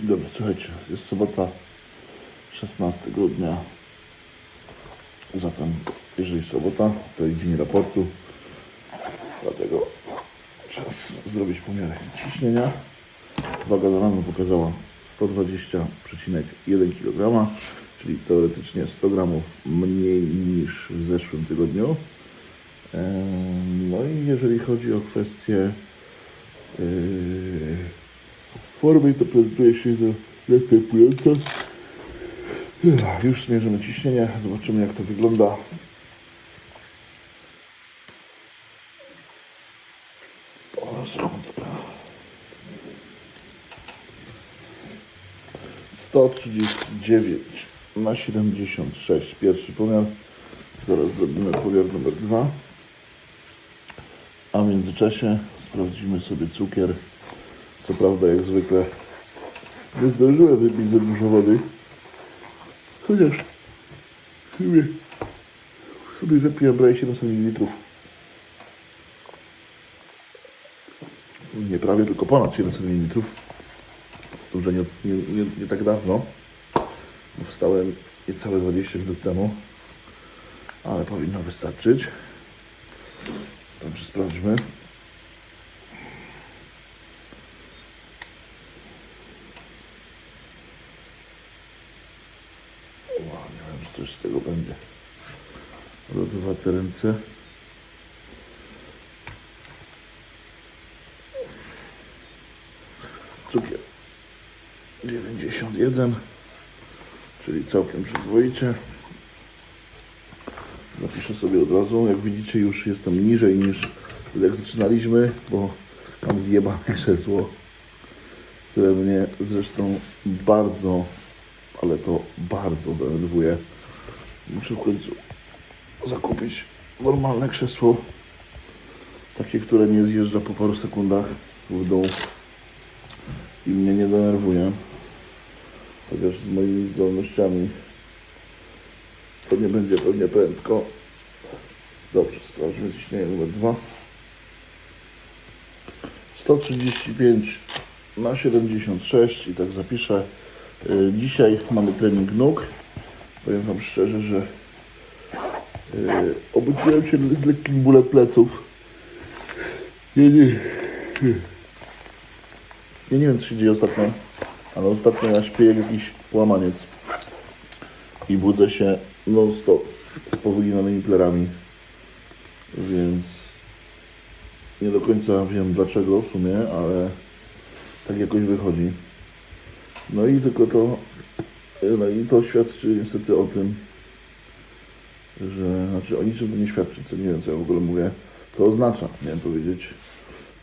Dzień dobry, słuchajcie, jest sobota 16 grudnia. Zatem, jeżeli sobota, to i dzień raportu. Dlatego czas zrobić pomiar ciśnienia. Waga na rano pokazała 120,1 kg, czyli teoretycznie 100 gramów mniej niż w zeszłym tygodniu. No i jeżeli chodzi o kwestię yy, formy, to prezentuje się to następująco. Już zmierzymy ciśnienie, zobaczymy jak to wygląda. O, sekundka. 139 na 76. Pierwszy pomiar. Zaraz zrobimy pomiar numer dwa. A w międzyczasie sprawdzimy sobie cukier. Co prawda, jak zwykle, nie zdążyłem wypić za dużo wody. Chociaż w sumie, w sumie wypiłem prawie 700 ml. Nie prawie, tylko ponad 700 ml. Z tym, że nie, nie, nie, nie tak dawno. Wstałem niecałe 20 minut temu. Ale powinno wystarczyć. Także sprawdźmy. O, nie wiem, czy coś z tego będzie. Lodowate ręce. Cukier 91, czyli całkiem przyzwoicie. Napiszę sobie od razu. Jak widzicie, już jestem niżej niż jak zaczynaliśmy, bo mam zjebane krzesło, które mnie zresztą bardzo, ale to bardzo denerwuje. Muszę w końcu zakupić normalne krzesło, takie, które nie zjeżdża po paru sekundach w dół i mnie nie denerwuje. Chociaż z moimi zdolnościami to nie będzie pewnie prędko. Dobrze, sprawdźmy ciśnienie numer 2. 135 na 76 i tak zapiszę. Y, Dzisiaj mamy trening nóg. Powiem Wam szczerze, że obudziłem się z lekkim bólem pleców. Nie, nie. Ja nie wiem, co się dzieje ostatnio, ale ostatnio ja śpię jak jakiś połamaniec i budzę się non-stop z powyginanymi plerami, więc nie do końca wiem dlaczego w sumie, ale tak jakoś wychodzi. No i tylko to, no i to świadczy niestety o tym, że, znaczy o niczym to nie świadczy, co nie wiem co ja w ogóle mówię, to oznacza, miałem powiedzieć,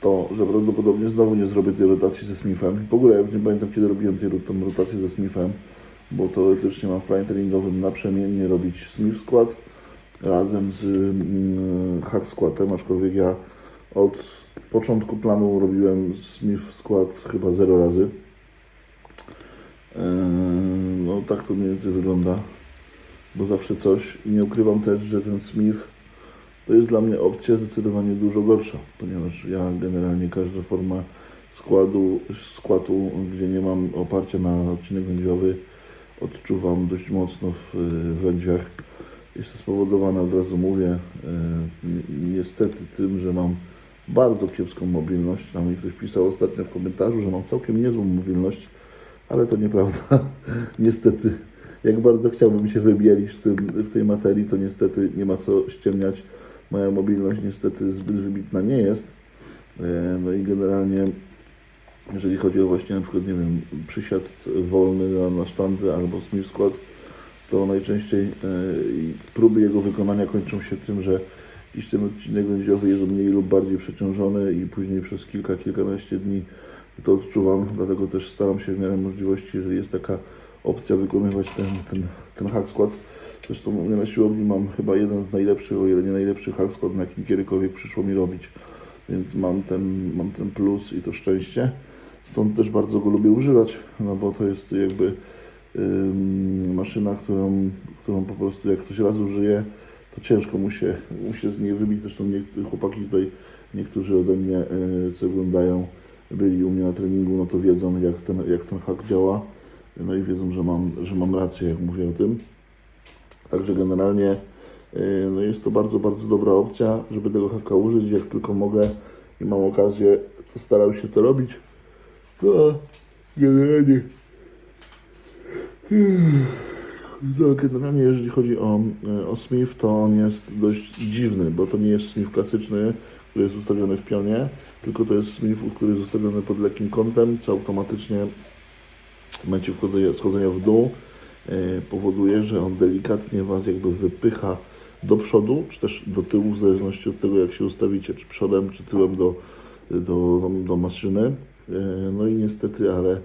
to, że prawdopodobnie znowu nie zrobię tej rotacji ze Smithem. W ogóle ja już nie pamiętam, kiedy robiłem tej, tą rotację ze Smithem, bo teoretycznie mam w planie treningowym naprzemiennie robić Smith Squat razem z mm, hack squatem, aczkolwiek ja od początku planu robiłem Smith Squat chyba 0 razy. Eee, No tak to mniej więcej wygląda, bo zawsze coś i nie ukrywam też, że ten Smith to jest dla mnie opcja zdecydowanie dużo gorsza, ponieważ ja generalnie każda forma składu, składu, gdzie nie mam oparcia na odcinek lędźwiowy, odczuwam dość mocno w, w lędźwiach. Jest to spowodowane, od razu mówię, e, ni- niestety tym, że mam bardzo kiepską mobilność. Tam mi ktoś pisał ostatnio w komentarzu, że mam całkiem niezłą mobilność, ale to nieprawda. niestety, jak bardzo chciałbym się wybielić w, tym, w tej materii, to niestety nie ma co ściemniać. Moja mobilność niestety zbyt wybitna nie jest. E, No i generalnie, jeżeli chodzi o właśnie na przykład, nie wiem, przysiad wolny na, na sztandze albo smith squat, to najczęściej e, próby jego wykonania kończą się tym, że iż ten odcinek lędźwiowy jest mniej lub bardziej przeciążony i później przez kilka, kilkanaście dni to odczuwam, dlatego też staram się w miarę możliwości, jeżeli jest taka opcja, wykonywać ten, ten, ten hack squat. Zresztą na siłowni mam chyba jeden z najlepszych, o ile nie najlepszy hack squat, na jakim kiedykolwiek przyszło mi robić. Więc mam ten, mam ten plus i to szczęście. Stąd też bardzo go lubię używać, no bo to jest jakby maszyna, którą, którą po prostu jak ktoś raz użyje, to ciężko mu się, mu się z niej wybić. Zresztą niektórzy chłopaki tutaj, niektórzy ode mnie, y, co oglądają, byli u mnie na treningu, no to wiedzą jak ten, jak ten hak działa. No i wiedzą, że mam, że mam rację, jak mówię o tym. Także generalnie y, no jest to bardzo, bardzo dobra opcja, żeby tego haka użyć. Jak tylko mogę i mam okazję, to staram się to robić. To generalnie no, generalnie jeżeli chodzi o, e, o Smith, to on jest dość dziwny, bo to nie jest Smith klasyczny, który jest ustawiony w pionie, tylko to jest Smith, który jest ustawiony pod lekkim kątem, co automatycznie w momencie wchodzenia, schodzenia w dół e, powoduje, że on delikatnie Was jakby wypycha do przodu, czy też do tyłu, w zależności od tego, jak się ustawicie, czy przodem, czy tyłem do, do, do, maszyny. E, No i niestety, ale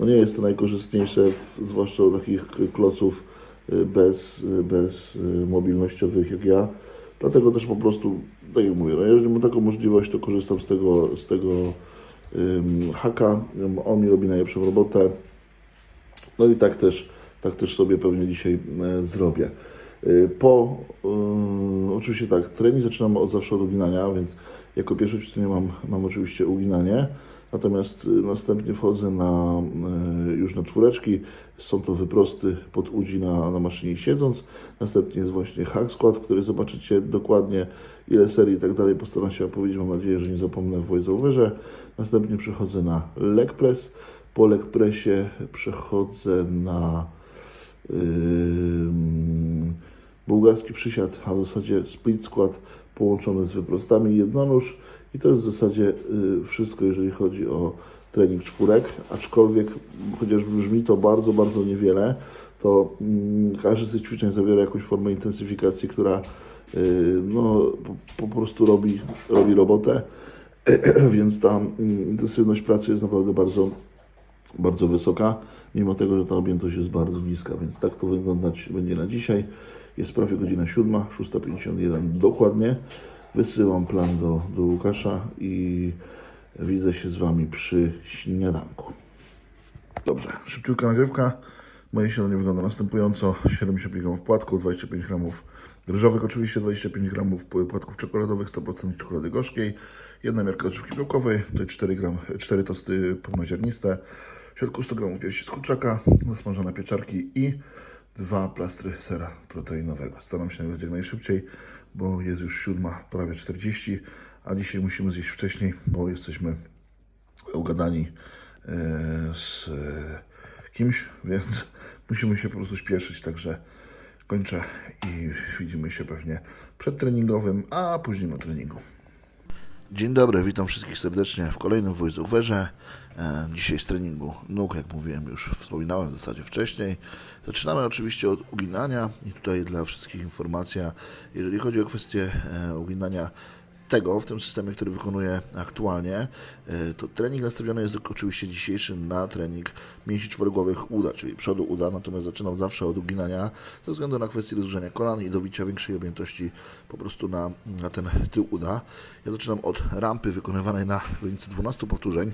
no nie jest to najkorzystniejsze, w, zwłaszcza u takich kloców e, bez, bez mobilnościowych jak ja. Dlatego też po prostu, tak jak mówię, no jeżeli mam taką możliwość, to korzystam z tego, z tego ym, haka. On mi robi najlepszą robotę. No i tak też, tak też sobie pewnie dzisiaj e, zrobię. E, Po, e, oczywiście tak, trening zaczynamy od zawsze od uginania, więc jako pierwsze ćwiczenie mam, mam oczywiście uginanie, natomiast następnie wchodzę na, już na czwóreczki, są to wyprosty pod udzi na, na maszynie siedząc, następnie jest właśnie hack squat, który zobaczycie dokładnie ile serii i tak dalej, postaram się opowiedzieć, mam nadzieję, że nie zapomnę w voiceoverze, następnie przechodzę na leg press, po leg pressie przechodzę na Ym, bułgarski przysiad, a w zasadzie split squat połączony z wyprostami jednonóż i to jest w zasadzie y, wszystko, jeżeli chodzi o trening czwórek, aczkolwiek chociaż brzmi to bardzo, bardzo niewiele, to mm, każdy z tych ćwiczeń zawiera jakąś formę intensyfikacji, która y, no, po, po prostu robi, robi robotę, więc ta mm, intensywność pracy jest naprawdę bardzo bardzo wysoka, mimo tego, że ta objętość jest bardzo niska, więc tak to wyglądać będzie na dzisiaj. Jest prawie godzina 7, 6.51 dokładnie. Wysyłam plan do, do Łukasza i widzę się z Wami przy śniadanku. Dobrze, szybciutka nagrywka. Moje śniadanie wygląda następująco. 75 gramów płatków, 25 gramów ryżowych, oczywiście 25 gramów płatków czekoladowych, 100% czekolady gorzkiej, jedna miarka odżywki białkowej, to 4, gram, 4 tosty pełnoziarniste, w środku 100 gramów piersi z kurczaka, zasmażone pieczarki i dwa plastry sera proteinowego. Staram się nagrać jak najszybciej, bo jest już 7, prawie 40, a dzisiaj musimy zjeść wcześniej, bo jesteśmy ugadani e, z e, kimś, więc musimy się po prostu śpieszyć, także kończę i widzimy się pewnie przed treningowym, a później na treningu. Dzień dobry, witam wszystkich serdecznie w kolejnym voiceoverze. E, Dzisiaj z treningu nóg, jak mówiłem już, wspominałem w zasadzie wcześniej. Zaczynamy oczywiście od uginania i tutaj dla wszystkich informacja, jeżeli chodzi o kwestię e, uginania tego w tym systemie, który wykonuję aktualnie, e, to trening nastawiony jest oczywiście dzisiejszy na trening mięśni czworogłowych uda, czyli przodu uda, natomiast zaczynam zawsze od uginania ze względu na kwestię rozgrzania kolan i dobicia większej objętości po prostu na, na ten tył uda. Ja zaczynam od rampy wykonywanej na granicy 12 powtórzeń.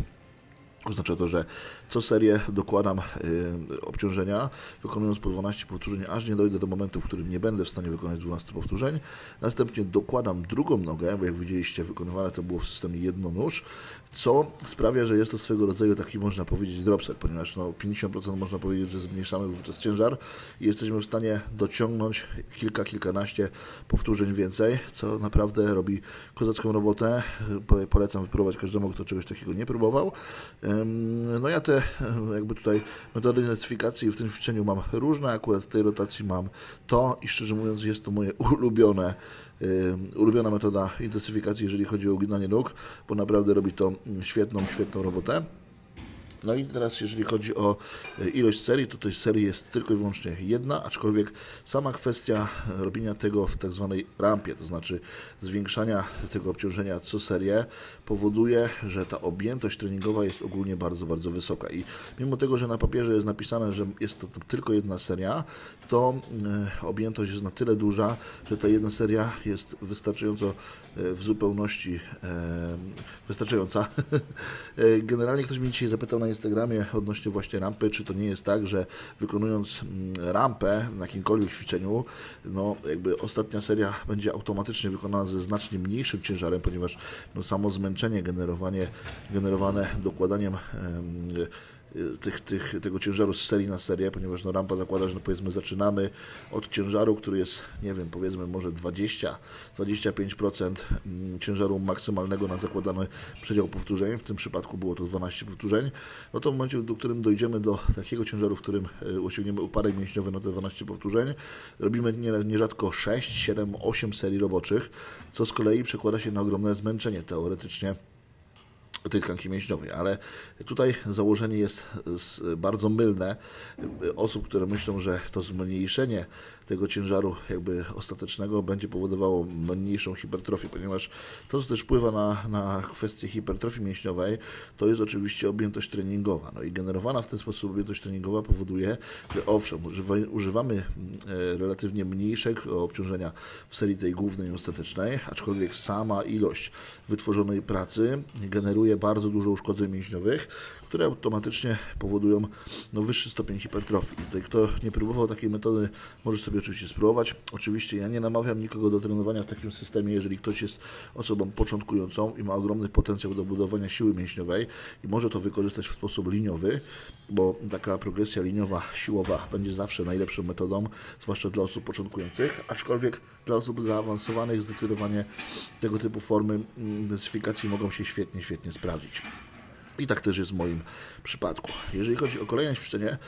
Oznacza to, że co serię dokładam y, obciążenia, wykonując po 12 powtórzeń, aż nie dojdę do momentu, w którym nie będę w stanie wykonać 12 powtórzeń. Następnie dokładam drugą nogę, bo jak widzieliście, wykonywane to było w systemie jednonóż, co sprawia, że jest to swego rodzaju taki, można powiedzieć, dropset, ponieważ no, 50% można powiedzieć, że zmniejszamy wówczas ciężar i jesteśmy w stanie dociągnąć kilka, kilkanaście powtórzeń więcej, co naprawdę robi kozacką robotę. Po- Polecam wypróbować każdemu, kto czegoś takiego nie próbował. No ja te jakby tutaj metody identyfikacji w tym ćwiczeniu mam różne, akurat w tej rotacji mam to i szczerze mówiąc jest to moje ulubione ulubiona metoda intensyfikacji, jeżeli chodzi o uginanie nóg, bo naprawdę robi to mm, świetną, świetną robotę. No i teraz jeżeli chodzi o e, ilość serii, to tej serii jest tylko i wyłącznie jedna, aczkolwiek sama kwestia e, robienia tego w tak zwanej rampie, to znaczy zwiększania tego obciążenia co serię, powoduje, że ta objętość treningowa jest ogólnie bardzo, bardzo wysoka. I mimo tego, że na papierze jest napisane, że jest to tylko jedna seria, to e, objętość jest na tyle duża, że ta jedna seria jest wystarczająco w zupełności wystarczająca. Generalnie ktoś mnie dzisiaj zapytał na Instagramie odnośnie właśnie rampy, czy to nie jest tak, że wykonując mm, rampę na jakimkolwiek ćwiczeniu, no jakby ostatnia seria będzie automatycznie wykonana ze znacznie mniejszym ciężarem, ponieważ no samo zmęczenie generowanie, generowane dokładaniem em, y, tych, tych, tego ciężaru z serii na serię, ponieważ no, rampa zakłada, że no, powiedzmy zaczynamy od ciężaru, który jest, nie wiem, powiedzmy może 20-25% mm, ciężaru maksymalnego na zakładany przedział powtórzeń, w tym przypadku było to 12 powtórzeń, no to w momencie, do którym dojdziemy do takiego ciężaru, w którym y, osiągniemy uparek mięśniowy na te 12 powtórzeń, robimy nie- nierzadko 6, 7, 8 serii roboczych, co z kolei przekłada się na ogromne zmęczenie teoretycznie tej tkanki mięśniowej, ale tutaj założenie jest bardzo mylne osób, które myślą, że to zmniejszenie tego ciężaru jakby ostatecznego będzie powodowało mniejszą hipertrofię, ponieważ to, co też wpływa na, na kwestię hipertrofii mięśniowej, to jest oczywiście objętość treningowa. No i generowana w ten sposób objętość treningowa powoduje, że owszem, używa, używamy mm, e, relatywnie mniejszego obciążenia w serii tej głównej i ostatecznej, aczkolwiek sama ilość wytworzonej pracy generuje bardzo dużo uszkodzeń mięśniowych, które automatycznie powodują no, wyższy stopień hipertrofii. Tutaj kto nie próbował takiej metody, może sobie oczywiście spróbować. Oczywiście ja nie namawiam nikogo do trenowania w takim systemie, jeżeli ktoś jest osobą początkującą i ma ogromny potencjał do budowania siły mięśniowej i może to wykorzystać w sposób liniowy, bo taka progresja liniowa, siłowa będzie zawsze najlepszą metodą, zwłaszcza dla osób początkujących, aczkolwiek dla osób zaawansowanych zdecydowanie tego typu formy mm, intensyfikacji mogą się świetnie, świetnie sprawdzić. I tak też jest w moim przypadku. Jeżeli chodzi o kolejne ćwiczenie,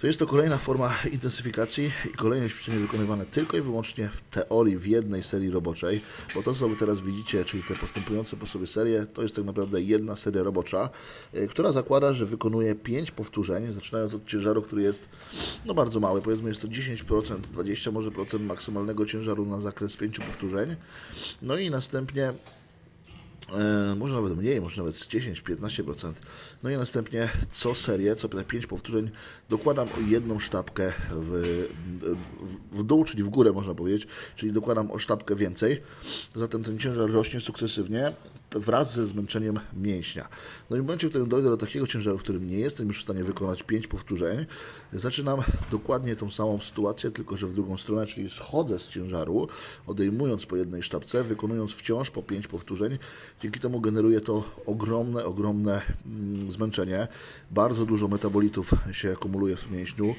to jest to kolejna forma intensyfikacji i kolejne ćwiczenie wykonywane tylko i wyłącznie w teorii w jednej serii roboczej, bo to co Wy teraz widzicie, czyli te postępujące po sobie serie, to jest tak naprawdę jedna seria robocza, y, która zakłada, że wykonuje 5 powtórzeń, zaczynając od ciężaru, który jest no bardzo mały, powiedzmy jest to 10%, 20 może procent maksymalnego ciężaru na zakres 5 powtórzeń, no i następnie E, może nawet mniej, może nawet z 10-15%. No i następnie co serię, co te 5 powtórzeń dokładam o jedną sztabkę w, w, w dół, czyli w górę można powiedzieć, czyli dokładam o sztabkę więcej. Zatem ten ciężar rośnie sukcesywnie wraz ze zmęczeniem mięśnia. No i w momencie, w którym dojdę do takiego ciężaru, w którym nie jestem już w stanie wykonać 5 powtórzeń, zaczynam dokładnie tą samą sytuację, tylko że w drugą stronę, czyli schodzę z ciężaru, odejmując po jednej sztabce, wykonując wciąż po 5 powtórzeń. Dzięki temu generuje to ogromne, ogromne mm, zmęczenie. Bardzo dużo metabolitów się akumuluje w mięśniu.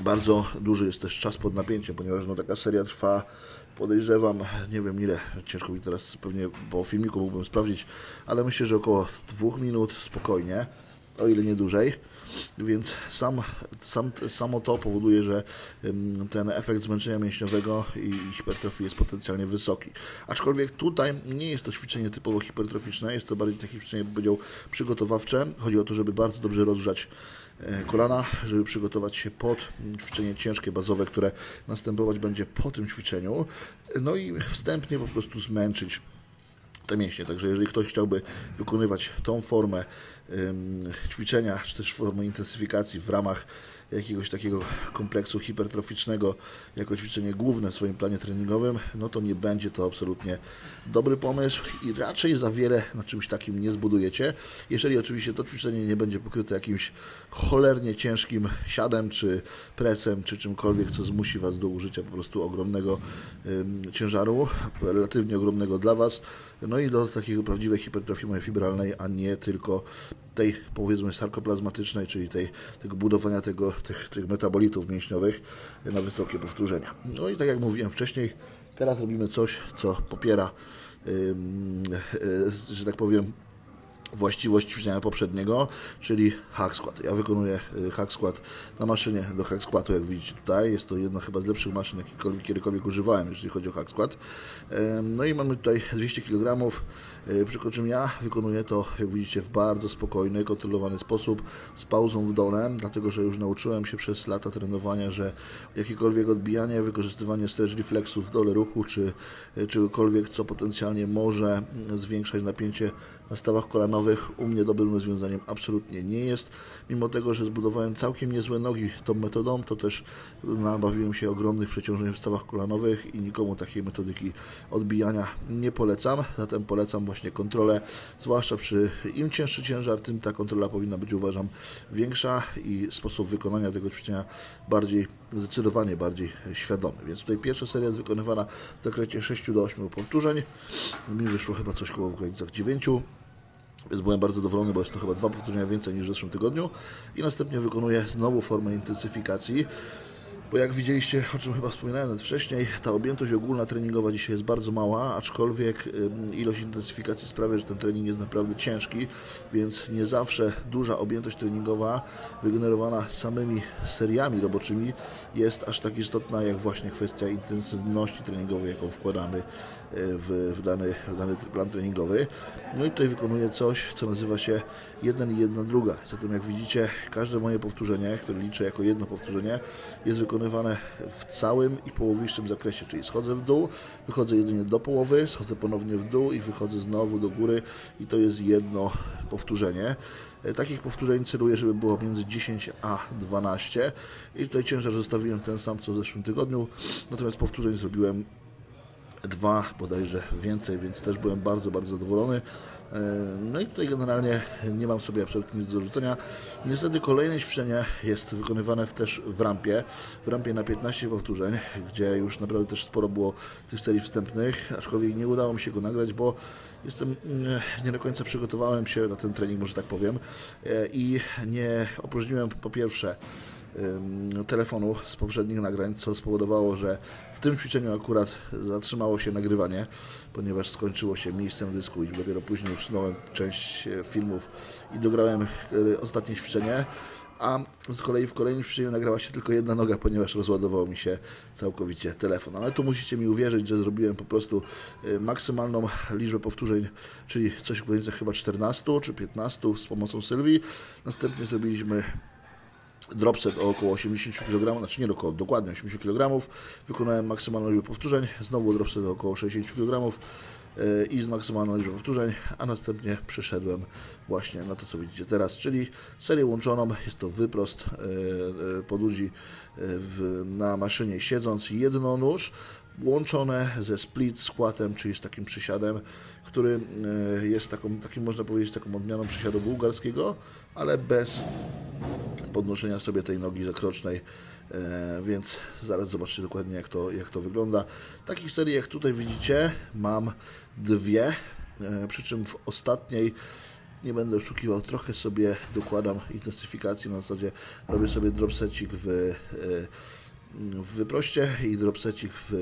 Bardzo duży jest też czas pod napięciem, ponieważ no, taka seria trwa, podejrzewam, nie wiem ile, ciężko mi teraz pewnie po filmiku mógłbym sprawdzić, ale myślę, że około dwóch minut spokojnie, o ile nie dłużej. Więc sam, sam, samo to powoduje, że ten efekt zmęczenia mięśniowego i hipertrofii jest potencjalnie wysoki. Aczkolwiek tutaj nie jest to ćwiczenie typowo hipertroficzne, jest to bardziej takie ćwiczenie, bym powiedział, przygotowawcze. Chodzi o to, żeby bardzo dobrze rozgrzać kolana, żeby przygotować się pod ćwiczenie ciężkie, bazowe, które następować będzie po tym ćwiczeniu. No i wstępnie po prostu zmęczyć te mięśnie. Także jeżeli ktoś chciałby wykonywać tą formę ćwiczenia, czy też formę intensyfikacji w ramach jakiegoś takiego kompleksu hipertroficznego jako ćwiczenie główne w swoim planie treningowym, no to nie będzie to absolutnie dobry pomysł i raczej za wiele na czymś takim nie zbudujecie. Jeżeli oczywiście to ćwiczenie nie będzie pokryte jakimś cholernie ciężkim siadem, czy presem, czy czymkolwiek, co zmusi Was do użycia po prostu ogromnego ym, ciężaru, relatywnie ogromnego dla Was, no i do takiego prawdziwej hipertrofii myofibralnej, a nie tylko tej powiedzmy sarkoplazmatycznej, czyli tej, tego budowania tego, tych, tych metabolitów mięśniowych na wysokie powtórzenia. No i tak jak mówiłem wcześniej, teraz robimy coś, co popiera, ym, y, że tak powiem, właściwość ćwiczenia poprzedniego, czyli hack squat. Ja wykonuję y, hack squat na maszynie do hack squatu, jak widzicie tutaj. Jest to jedna chyba z lepszych maszyn, jakikolwiek kiedykolwiek używałem, jeżeli chodzi o hack squat. No i mamy tutaj 200 kg, y, przy czym ja wykonuję to, jak widzicie, w bardzo spokojny, kontrolowany sposób, z pauzą w dole, dlatego że już nauczyłem się przez lata trenowania, że jakiekolwiek odbijanie, wykorzystywanie stretch refleksów w dole ruchu, czy y, czegokolwiek, co potencjalnie może mm, zwiększać napięcie na stawach kolanowych. U mnie dobrym rozwiązaniem absolutnie nie jest. Mimo tego, że zbudowałem całkiem niezłe nogi tą metodą, to też nabawiłem się ogromnych przeciążeń w stawach kolanowych i nikomu takiej metodyki odbijania nie polecam. Zatem polecam właśnie kontrolę, zwłaszcza przy im cięższy ciężar, tym ta kontrola powinna być uważam większa i sposób wykonania tego ćwiczenia bardziej, zdecydowanie bardziej świadomy. Więc tutaj pierwsza seria jest wykonywana w zakresie 6 do 8 powtórzeń. Mi wyszło chyba coś koło w granicach 9. Więc byłem bardzo zadowolony, bo jest to chyba dwa powtórzenia więcej niż w zeszłym tygodniu. I następnie wykonuję znowu formę intensyfikacji. Bo jak widzieliście, o czym chyba wspominałem nawet wcześniej, ta objętość ogólna treningowa dzisiaj jest bardzo mała, aczkolwiek ilość intensyfikacji sprawia, że ten trening jest naprawdę ciężki, więc nie zawsze duża objętość treningowa wygenerowana samymi seriami roboczymi jest aż tak istotna, jak właśnie kwestia intensywności treningowej, jaką wkładamy w, w, dany, w dany plan treningowy. No i tutaj wykonuję coś, co nazywa się jeden i jedna druga. Zatem jak widzicie, każde moje powtórzenie, które liczę jako jedno powtórzenie, jest wykonywane w całym i połowicznym zakresie, czyli schodzę w dół, wychodzę jedynie do połowy, schodzę ponownie w dół i wychodzę znowu do góry i to jest jedno powtórzenie. E, Takich powtórzeń celuję, żeby było między 10 a 12 i tutaj ciężar zostawiłem ten sam co w zeszłym tygodniu, natomiast powtórzeń zrobiłem dwa bodajże więcej, więc też byłem bardzo, bardzo zadowolony. E, No i tutaj generalnie nie mam sobie absolutnie nic do rzucenia. Niestety kolejne ćwiczenie jest wykonywane też w rampie, w rampie na 15 powtórzeń, gdzie już naprawdę też sporo było tych serii wstępnych, aczkolwiek nie udało mi się go nagrać, bo jestem mm, nie do końca przygotowałem się na ten trening, może tak powiem, e, i nie opróżniłem po pierwsze telefonu z poprzednich nagrań, co spowodowało, że w tym ćwiczeniu akurat zatrzymało się nagrywanie, ponieważ skończyło się miejscem dysku i dopiero później usunąłem część e, filmów i dograłem e, ostatnie ćwiczenie. A z kolei w kolejnym ćwiczeniu nagrała się tylko jedna noga, ponieważ rozładował mi się całkowicie telefon. Ale tu musicie mi uwierzyć, że zrobiłem po prostu e, maksymalną liczbę powtórzeń, czyli coś w granicach chyba 14 czy 15 z pomocą Sylwii. Następnie zrobiliśmy dropset o około 80 kg, znaczy nie około, dokładnie 80 kg. Wykonałem maksymalną liczbę powtórzeń, znowu dropset o około 60 kg e, i z maksymalną liczbą powtórzeń, a następnie przeszedłem właśnie na to, co widzicie teraz, czyli serię łączoną, jest to wyprost e, e, pod ludzi w, na maszynie siedząc, jednonóż, łączone ze split skłatem, czyli z takim przysiadem, który jest taką, takim można powiedzieć, taką odmianą przysiadu bułgarskiego, ale bez podnoszenia sobie tej nogi zakrocznej, e, więc zaraz zobaczcie dokładnie jak to, jak to wygląda. Takich serii jak tutaj widzicie mam dwie, e, przy czym w ostatniej nie będę oszukiwał, trochę sobie dokładam intensyfikacji, na zasadzie robię sobie dropsecik w, e, w wyproście i dropsecik w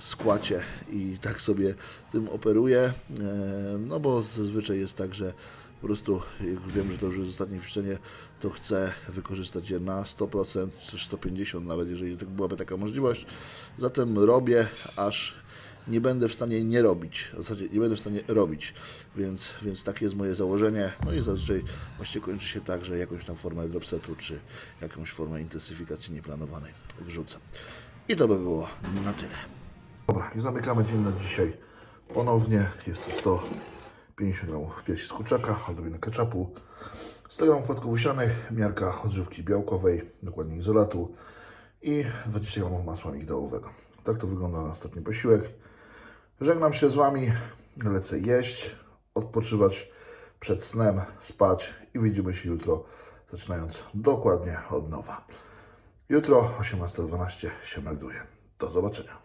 skłacie i tak sobie tym operuję, no bo zazwyczaj jest tak, że po prostu jak wiem, że to już jest ostatnie ćwiczenie, to chcę wykorzystać je na 100%, czy 150 nawet, jeżeli tak byłaby taka możliwość. Zatem robię, aż nie będę w stanie nie robić. W zasadzie nie będę w stanie robić, więc, więc takie jest moje założenie. No i zazwyczaj właśnie kończy się tak, że jakąś tam formę dropsetu, czy jakąś formę intensyfikacji nieplanowanej wrzucam. I to by było na tyle. Dobra, i zamykamy dzień na dzisiaj. Ponownie jest to 150 gramów piersi z kurczaka, odrobinę ketchupu, 100 gramów płatków usianych, miarka odżywki białkowej, dokładnie izolatu i 20 gramów masła migdałowego. Tak to wygląda na ostatni posiłek. Żegnam się z Wami, lecę jeść, odpoczywać przed snem, spać i widzimy się jutro, zaczynając dokładnie od nowa. Jutro 18.12 się melduję. Do zobaczenia.